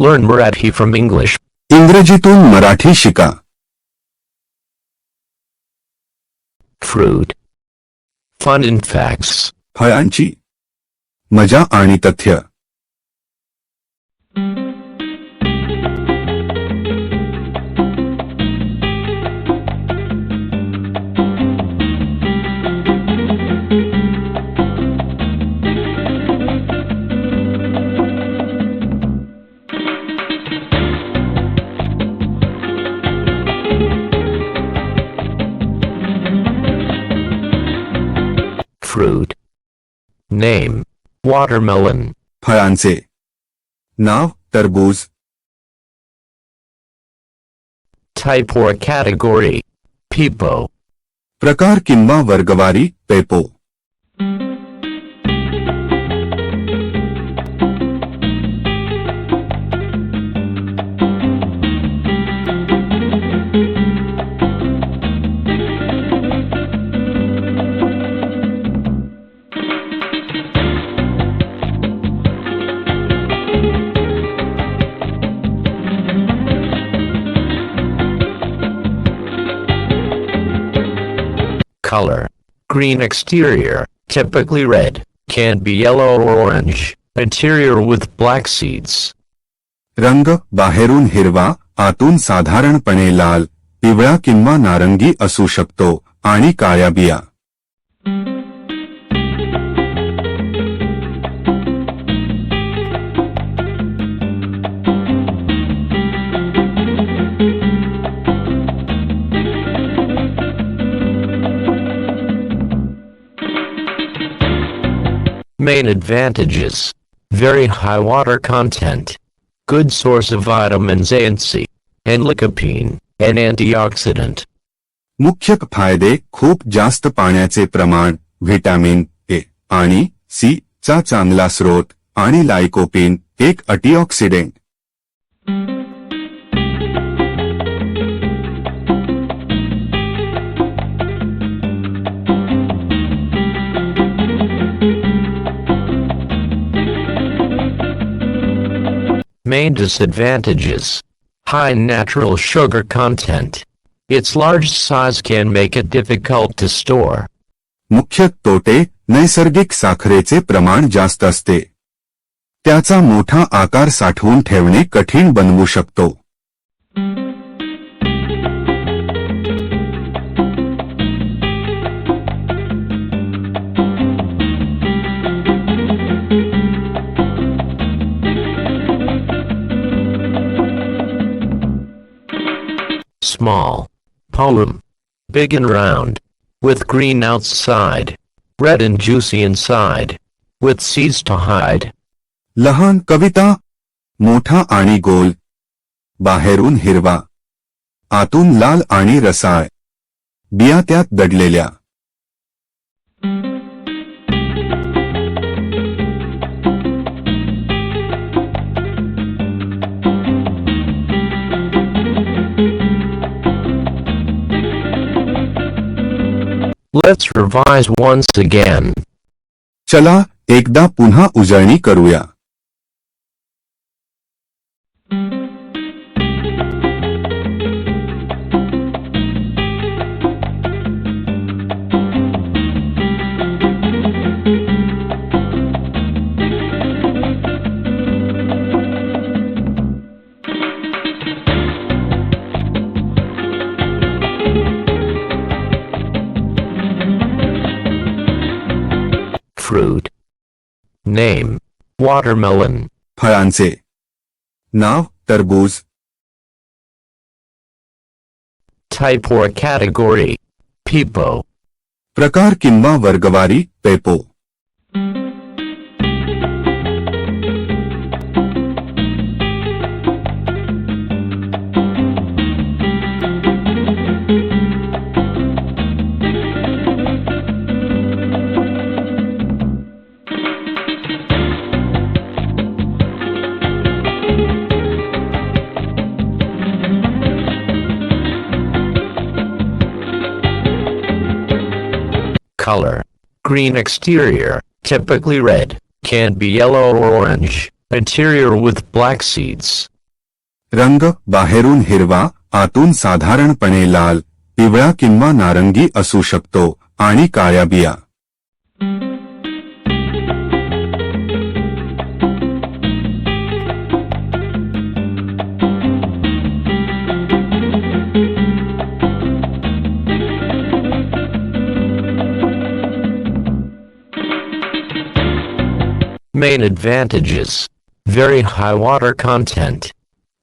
Learn Marathi from English. इंग्रजीतून Marathi शिका Fruit. Fun and facts. फळांची मजा आणि तथ्य Name. Watermelon. फळांचे नाव टरबूज Type or category. Pepo. प्रकार किंवा वर्गवारी पेपो Color. Green exterior, typically red, can be yellow or orange. Interior with black seeds. रंग बाहेरून हिरवा आतून साधारणपणे लाल पिवळा किंवा नारंगी असू शकतो आणि काळ्या बिया Main advantages. Very high water content. Good source of vitamins A and C. And lycopene, an antioxidant. मुख्य फायदे खूप जास्त पाण्याचे प्रमाण व्हिटॅमिन ए आणि सी चा चांगला स्रोत आणि लायकोपिन एक अटीऑक्सिडेंट Main disadvantages. High natural sugar content. Its large size can make it difficult to store. मुख्य तोटे नैसर्गिक साखरेचे प्रमाण जास्त असते त्याचा मोठा आकार साठवून ठेवणे कठीण बनवू शकतो Small. Poem. Big and round. With green outside. Red and juicy inside. With seeds to hide. लहान कविता मोठा आणि गोल बाहेरून हिरवा आतून लाल आणि रसाळ बिया त्यात दडलेल्या Let's revise once again. चला एकदा पुन्हा उजळणी करूया Fruit. Name. Watermelon. फळांचे नाव टरबूज Type or category. Pepo. प्रकार किंवा वर्गवारी पेपो Green exterior, typically red, can be yellow or orange. interior with black seeds. रंग बाहेरून हिरवा आतून साधारणपणे लाल पिवळा किंवा नारंगी असू शकतो आणि काळ्या बिया Main advantages. Very high water content.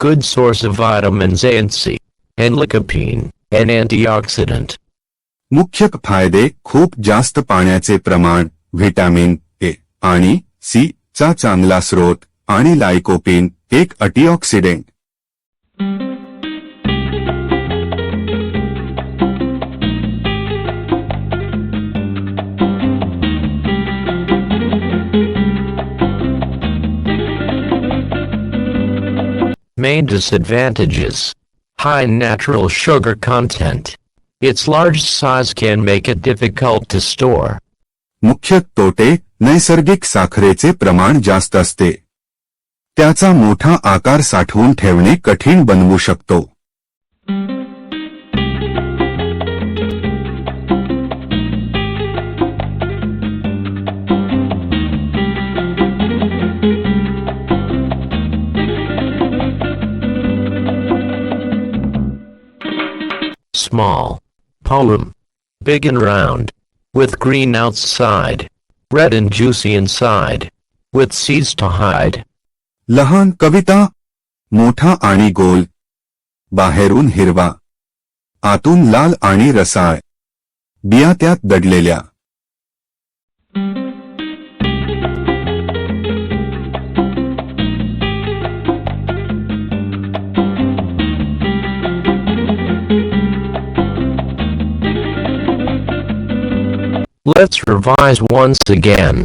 Good source of vitamins A and C. And lycopene, an antioxidant. मुख्य फायदे खूप जास्त पाण्याचे प्रमाण व्हिटॅमिन ए आणि सी चा चांगला स्रोत आणि लायकोपिन एक अटीऑक्सिडेंट Main disadvantages. High natural sugar content. Its large size can make it difficult to store. मुख्य तोटे नैसर्गिक साखरेचे प्रमाण जास्त असते त्याचा मोठा आकार साठवून ठेवणे कठीण बनवू शकतो Small. Poem. Big and round. With green outside. Red and juicy inside. With seeds to hide. लहान कविता मोठा आणि गोल बाहेरून हिरवा आतून लाल आणि रसाळ बिया त्यात दडलेल्या Let's revise once again.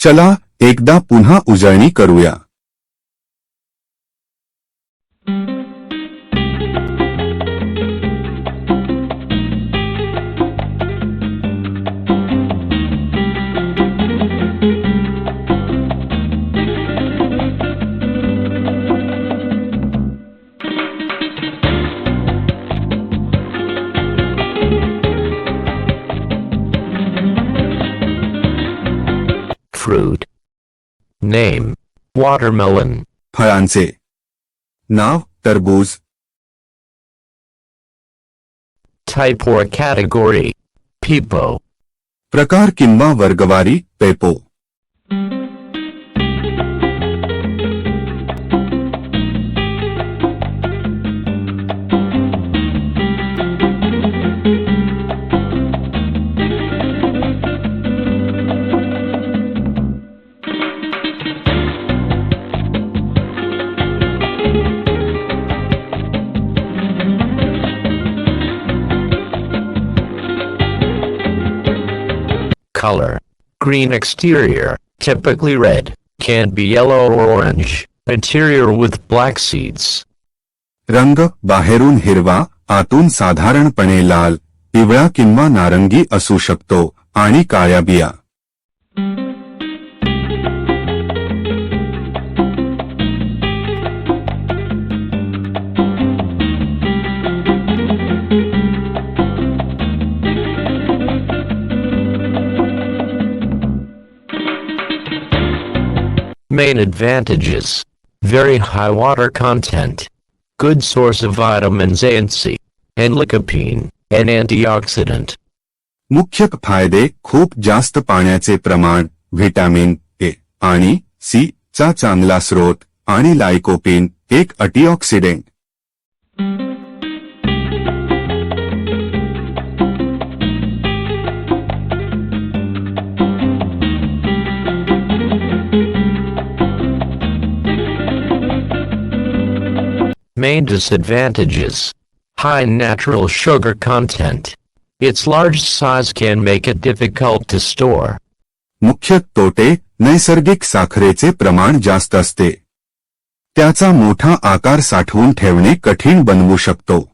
चला एकदा पुन्हा उजळणी करूया Name. Watermelon. फळांचे नाव तरबूज Type or category. People. प्रकार किंवा वर्गवारी पेपो Color. Green exterior, typically red, can be yellow or orange. Interior with black seeds. रंग बाहेरून हिरवा आतून साधारणपणे लाल पिवळा किंवा नारंगी असू शकतो आणि काळ्या बिया Main advantages. Very high water content. Good source of vitamins A and C. And lycopene, an antioxidant. मुख्य फायदे खूप जास्त पाण्याचे प्रमाण व्हिटॅमिन ए आणि सी चा चांगला स्रोत आणि लायकोपिन एक अटीऑक्सिडेंट Main disadvantages. High natural sugar content. Its large size can make it difficult to store. मुख्य तोटे नैसर्गिक साखरेचे प्रमाण जास्त असते त्याचा मोठा आकार साठवून ठेवणे कठीण बनवू शकतो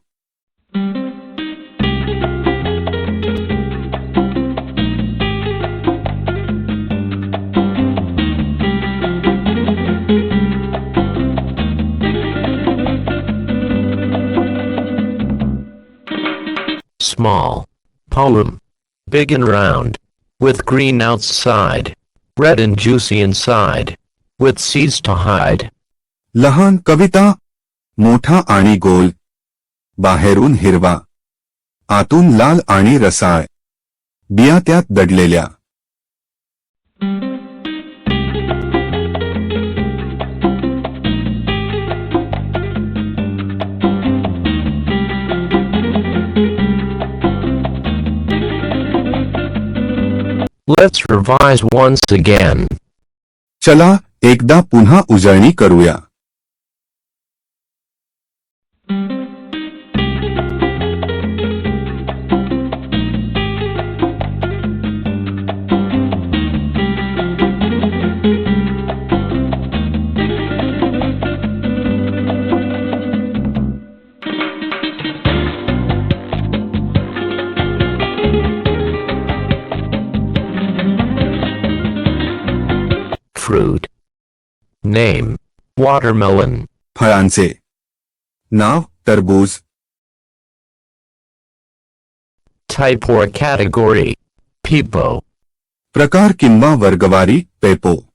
Small. Poem. Big and round. With green outside. Red and juicy inside. With seeds to hide. लहान कविता मोठा आणि गोल बाहेरून हिरवा आतून लाल आणि रसाळ बिया त्यात दडलेल्या Let's revise once again. चला एकदा पुन्हा उजळणी करूया Name. Watermelon. फळांचे नाव tarbuz. Type or category. People. प्रकार किंवा वर्गवारी पेपो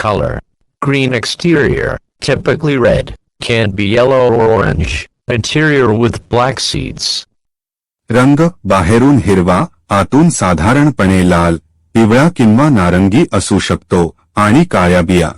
Color. Green exterior, typically red, can be yellow or orange, interior with black seeds. रंग बाहेरून हिरवा आतून साधारणपणे लाल पिवळा किंवा नारंगी असू शकतो आणि काळ्या बिया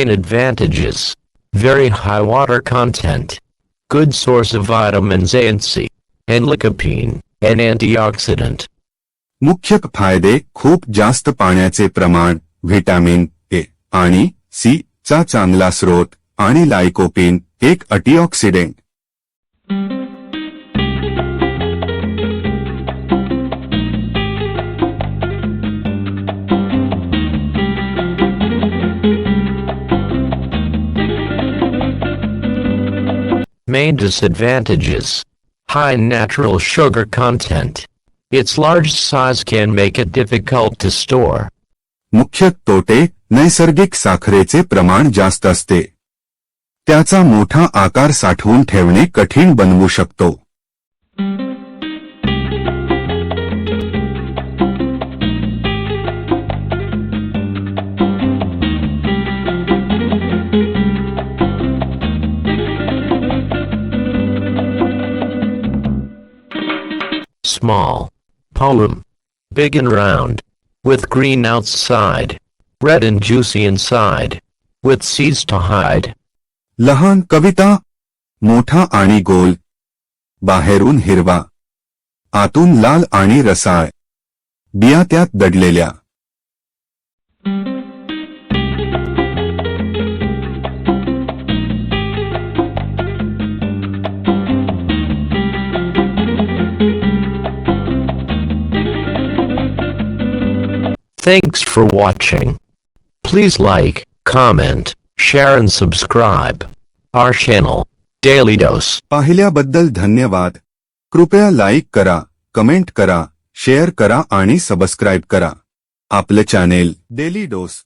Main advantages. Very high water content. Good source of vitamins A and C. And lycopene, an antioxidant. मुख्य फायदे खूप जास्त पाण्याचे प्रमाण व्हिटॅमिन ए आणि सी चा चांगला स्रोत आणि लायकोपिन एक अटीऑक्सिडेंट Main disadvantages. High natural sugar content. Its large size can make it difficult to store. मुख्य तोटे नैसर्गिक साखरेचे प्रमाण जास्त असते त्याचा मोठा आकार साठवून ठेवणे कठीण बनवू शकतो Small. Poem. Big and round. With green outside. Red and juicy inside. With seeds to hide. लहान कविता मोठा आणि गोल बाहेरून हिरवा आतून लाल आणि रसाळ बिया त्यात दडलेल्या Thanks for watching. Please like, comment, share and subscribe. Our channel, Daily Dose. पाहिल्याबद्दल धन्यवाद कृपया लाईक करा कमेंट करा शेअर करा आणि सबस्क्राईब करा आपलं चॅनेल डेली डोस